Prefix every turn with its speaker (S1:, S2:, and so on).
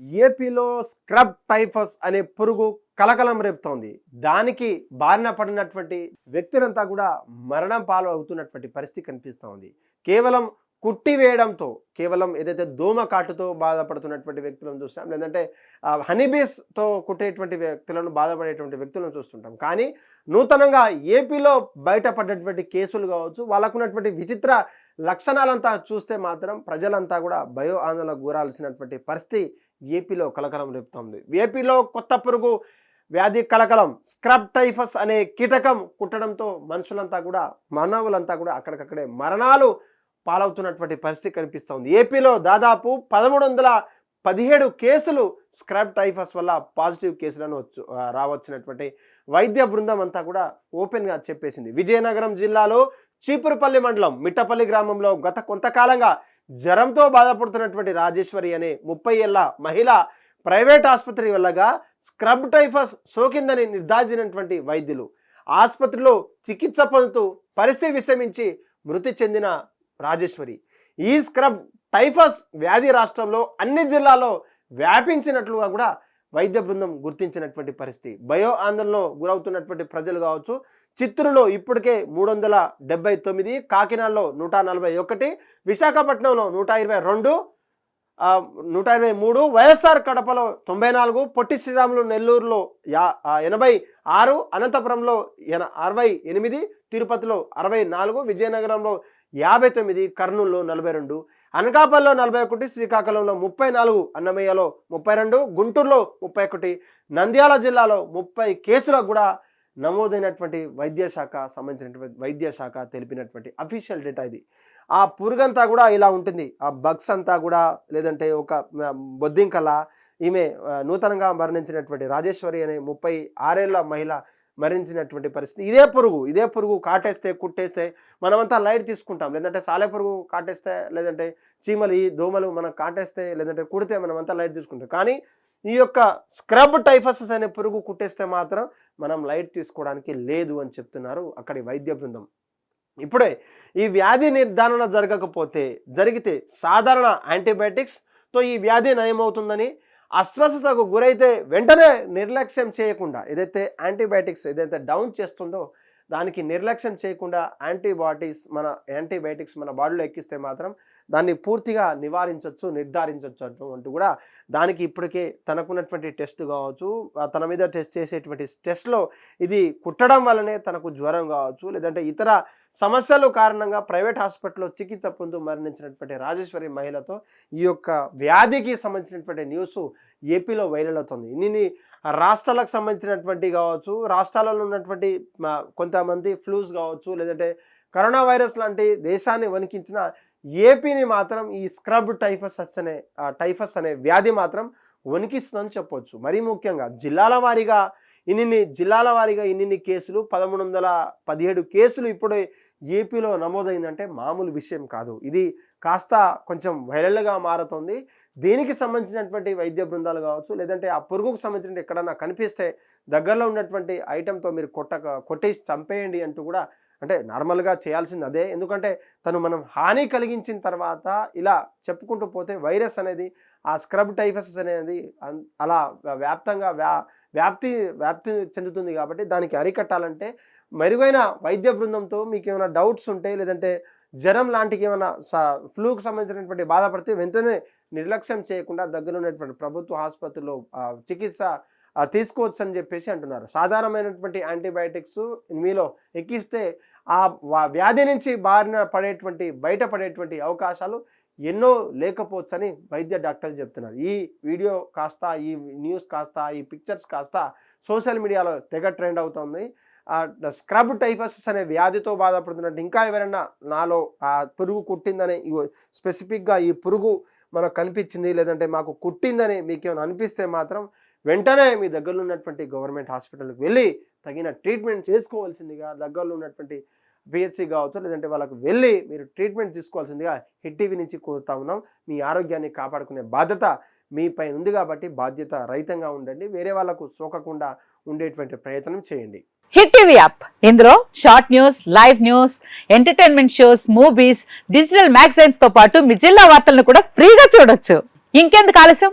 S1: ఏపీలో scrub typhus అనే పురుగు కలకలం రేపుతోంది. దానికి బారిన పడినటువంటి వ్యక్తులంతా కూడా మరణం పాలు అవుతున్నటువంటి పరిస్థితి కనిపిస్తోంది. కేవలం కుట్టి వేయడంతో కేవలం ఏదైతే దోమ కాటుతో బాధపడుతున్నటువంటి వ్యక్తులను చూస్తాం లేదంటే హనీబీస్తో కుట్టేటువంటి వ్యక్తులను బాధపడేటువంటి వ్యక్తులను చూస్తుంటాం. కానీ నూతనంగా ఏపీలో బయటపడ్డటువంటి కేసులు కావచ్చు వాళ్ళకున్నటువంటి విచిత్ర లక్షణాలంతా చూస్తే మాత్రం ప్రజలంతా కూడా భయో ఆందోళనకు గురాల్సినటువంటి పరిస్థితి ఏపీలో కలకలం రేపుతోంది. ఏపీలో కొత్త పురుగు వ్యాధి కలకలం స్క్రబ్ టైఫస్ అనే కీటకం కుట్టడంతో మనుషులంతా కూడా మానవులంతా కూడా అక్కడికక్కడే మరణాలు పాలవుతున్నటువంటి పరిస్థితి కనిపిస్తోంది. ఏపీలో దాదాపు పదమూడు వందల పదిహేడు కేసులు స్క్రబ్ టైఫస్ వల్ల పాజిటివ్ కేసులను వచ్చు రావచ్చినటువంటి వైద్య బృందం అంతా కూడా ఓపెన్గా చెప్పేసింది. విజయనగరం జిల్లాలో చీపురుపల్లి మండలం మిట్టపల్లి గ్రామంలో గత కొంతకాలంగా జ్వరంతో బాధపడుతున్నటువంటి రాజేశ్వరి అనే ముప్పై ఏళ్ళ మహిళ ప్రైవేట్ ఆసుపత్రి వెళ్ళగా స్క్రబ్ టైఫస్ సోకిందని నిర్ధారించినటువంటి వైద్యులు. ఆసుపత్రిలో చికిత్స పొందుతూ పరిస్థితి విషమించి మృతి చెందిన రాజేశ్వరి. ఈ స్క్రబ్ టైఫస్ వ్యాధి రాష్ట్రంలో అన్ని జిల్లాల్లో వ్యాపించినట్లుగా కూడా వైద్య బృందం గుర్తించినటువంటి పరిస్థితి. భయో ఆందోళనలో గురవుతున్నటువంటి ప్రజలు కావచ్చు చిత్తూరులో ఇప్పటికే మూడు వందల డెబ్బై తొమ్మిది కాకినాడలో నూట నలభై ఒకటి విశాఖపట్నంలో నూట ఇరవై రెండు నూట ఎనభై మూడు వైఎస్ఆర్ కడపలో తొంభై నాలుగు పొట్టి శ్రీరాములు నెల్లూరులో యా ఎనభై ఆరు అనంతపురంలో ఎన అరవై ఎనిమిది తిరుపతిలో అరవై నాలుగు విజయనగరంలో యాభై తొమ్మిది కర్నూలులో నలభై రెండు అనకాపల్లిలో నలభై ఒకటి శ్రీకాకుళంలో ముప్పై నాలుగు అన్నమయ్యలో ముప్పై రెండు గుంటూరులో ముప్పై ఒకటి నంద్యాల జిల్లాలో ముప్పై కేసులకు కూడా నమోదైనటువంటి వైద్యశాఖ సంబంధించినటువంటి వైద్యశాఖ తెలిపినటువంటి అఫీషియల్ డేటా ఇది. ఆ పురుగంతా కూడా ఇలా ఉంటుంది. ఆ బగ్స్ అంతా కూడా లేదంటే ఒక బొద్దింకల ఈమె నూతనంగా మరణించినటువంటి రాజేశ్వరి అనే ముప్పై ఆరేళ్ళ మహిళ మరణించినటువంటి పరిస్థితి. ఇదే పురుగు ఇదే పురుగు కాటేస్తే కుట్టేస్తే మనమంతా లైట్ తీసుకుంటాం. లేదంటే సాలె పురుగు కాటేస్తే లేదంటే చీమలు ఈ దోమలు మనం కాటేస్తే లేదంటే కుడితే మనమంతా లైట్ తీసుకుంటాం. కానీ ఈ యొక్క స్క్రబ్ టైఫసస్ అనే పురుగు కుట్టేస్తే మాత్రం మనం లైట్ తీసుకోవడానికి లేదు అని చెప్తున్నారు అక్కడి వైద్య బృందం. ఇప్పుడే ఈ వ్యాధి నిర్ధారణ జరగకపోతే జరిగితే సాధారణ యాంటీబయాటిక్స్తో ఈ వ్యాధి నయమవుతుందని అస్వస్థతకు గురైతే వెంటనే నిర్లక్ష్యం చేయకుండా ఏదైతే యాంటీబయాటిక్స్ ఏదైతే డౌన్ చేస్తుందో దానికి నిర్లక్ష్యం చేయకుండా యాంటీబయాటిక్స్ మన యాంటీబయాటిక్స్ మన బాడీలో ఎక్కిస్తే మాత్రం దాన్ని పూర్తిగా నివారించవచ్చు నిర్ధారించవచ్చు అటువంటి కూడా దానికి ఇప్పటికే తనకున్నటువంటి టెస్ట్ కావచ్చు తన మీద టెస్ట్ చేసేటువంటి టెస్ట్లో ఇది కుట్టడం వల్లనే తనకు జ్వరం కావచ్చు లేదంటే ఇతర సమస్యలు కారణంగా ప్రైవేట్ హాస్పిటల్లో చికిత్స పొందు మరణించినటువంటి రాజేశ్వరి మహిళతో ఈ యొక్క వ్యాధికి సంబంధించినటువంటి న్యూస్ ఏపీలో వైరల్ అవుతుంది. ఇన్ని రాష్ట్రాలకు సంబంధించినటువంటి కావచ్చు రాష్ట్రాలలో ఉన్నటువంటి కొంతమంది ఫ్లూస్ కావచ్చు లేదంటే కరోనా వైరస్ లాంటి దేశాన్ని వణికించిన ఏపీని మాత్రం ఈ స్క్రబ్ టైఫస్ అనే టైఫస్ అనే వ్యాధి మాత్రం వణికిస్తుందని చెప్పొచ్చు. మరీ ముఖ్యంగా జిల్లాల వారీగా ఇన్ని జిల్లాల వారీగా ఇన్ని కేసులు పదమూడు వందల పదిహేడు కేసులు ఇప్పుడు ఏపీలో నమోదైందంటే మామూలు విషయం కాదు. ఇది కాస్త కొంచెం వైరల్గా మారుతుంది. దీనికి సంబంధించినటువంటి వైద్య బృందాలు కావచ్చు లేదంటే ఆ పురుగుకు సంబంధించిన ఎక్కడన్నా కనిపిస్తే దగ్గరలో ఉన్నటువంటి ఐటెంతో మీరు కొట్టక కొట్టేసి చంపేయండి అంటూ కూడా అంటే నార్మల్గా చేయాల్సింది అదే. ఎందుకంటే తను మనం హాని కలిగించిన తర్వాత ఇలా చెప్పుకుంటూ పోతే వైరస్ అనేది ఆ స్క్రబ్ టైఫసెస్ అనేది అన్- అలా వ్యాప్తంగా వ్యా వ్యాప్తి వ్యాప్తి చెందుతుంది కాబట్టి దానికి అరికట్టాలంటే మెరుగైన వైద్య బృందంతో మీకు ఏమైనా డౌట్స్ ఉంటే లేదంటే జ్వరం లాంటికి ఏమైనా స ఫ్లూకి సంబంధించినటువంటి బాధపడితే వెంటనే నిర్లక్ష్యం చేయకుండా దగ్గర ఉన్నటువంటి ప్రభుత్వ ఆసుపత్రిలో చికిత్స తీసుకోవచ్చు అని చెప్పేసి అంటున్నారు. సాధారణమైనటువంటి యాంటీబయాటిక్స్ మీలో ఎక్కిస్తే ఆ వ్యాధి నుంచి బారిన పడేటువంటి బయటపడేటువంటి అవకాశాలు ఎన్నో లేకపోవచ్చని వైద్య డాక్టర్లు చెప్తున్నారు. ఈ వీడియో కాస్త ఈ న్యూస్ కాస్త ఈ పిక్చర్స్ కాస్త సోషల్ మీడియాలో తెగ ట్రెండ్ అవుతుంది. ఆ స్క్రబ్ టైఫసస్ అనే వ్యాధితో బాధపడుతున్నట్టు ఇంకా ఎవరైనా నాలో ఆ పురుగు కుట్టిందని స్పెసిఫిక్గా ఈ పురుగు మనకు కనిపించింది లేదంటే మాకు కుట్టిందని మీకు ఏమైనా అనిపిస్తే మాత్రం వెంటనే మీ దగ్గరలో ఉన్నటువంటి గవర్నమెంట్ హాస్పిటల్కి వెళ్ళి తగిన ట్రీట్మెంట్ చేసుకోవాల్సిందిగా దగ్గరలో ఉన్నటువంటి పిహెచ్సి కావచ్చు లేదంటే వాళ్ళకు వెళ్ళి మీరు ట్రీట్మెంట్ తీసుకోవాల్సిందిగా హిట్ టీవీ నుంచి కోరుతా ఉన్నాం. మీ ఆరోగ్యాన్ని కాపాడుకునే బాధ్యత మీపై ఉంది కాబట్టి బాధ్యత రహితంగా ఉండండి. వేరే వాళ్ళకు సోకకుండా ఉండేటువంటి ప్రయత్నం చేయండి.
S2: Hit TV app. ఇందులో short news live news entertainment shows movies digital మ్యాగజైన్స్తో పాటు మీ జిల్లా వార్తలను కూడా ఫ్రీగా చూడొచ్చు. ఇంకెందుకు ఆలస్యం?